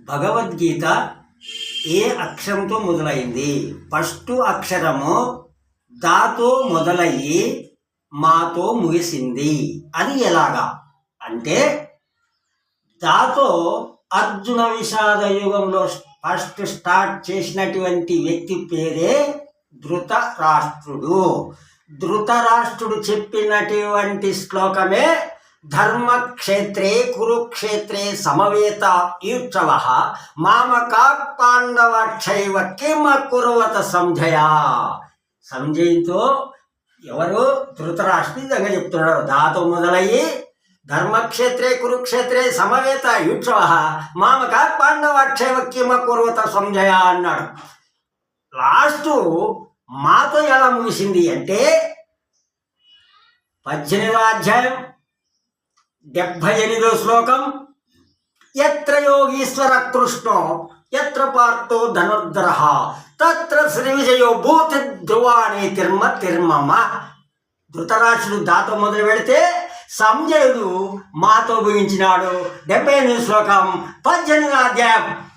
భగవద్గీత ఏ అక్షరంతో మొదలైంది? ఫస్ట్ అక్షరము దాతో మొదలయ్యి మాతో ముగిసింది. అది ఎలాగా? అంటే దాతో అర్జున విషాద యుగంలో ఫస్ట్ స్టార్ట్ చేసినటువంటి వ్యక్తి పేరే ధృతరాష్ట్రుడు. ధృతరాష్ట్రుడు చెప్పినటువంటి శ్లోకమే ధర్మక్షేత్రే కురుక్షేత్రే సమవేత ఈక్షవ మామకా పాండవక్షైవ కిమ కుర్వత సంజయ సంజయ్తో ఎవరు ధృతరాష్ట్రుడు విధంగా చెప్తున్నాడు. దాతో మొదలయ్యి ధర్మక్షేత్రే కురుక్షేత్రే సమవేత యుక్షవ। మామక పాండవక్షైవ కిమ కుర్వత సంజయ అన్నాడు. లాస్ట్ మాతో ఎలా ముగిసింది అంటే పద్దెనిమిదో అధ్యాయం డెబ్భై ఎనిమిదో శ్లోకం. ఎత్ర యోగీశ్వర కృష్ణో ఎత్ర పార్థో ధనుర్ధర తత్ర శ్రీ విజయో భూతి ధ్రువాణి తిర్మ తిర్మమ. ధృతరాష్ట్రుడు దాతో మొదలు పెడితే సంజయుడు మాతో భుగించినాడు డెబ్బై ఎనిమిది శ్లోకం. పద్దెనిమిది అధ్యాయం.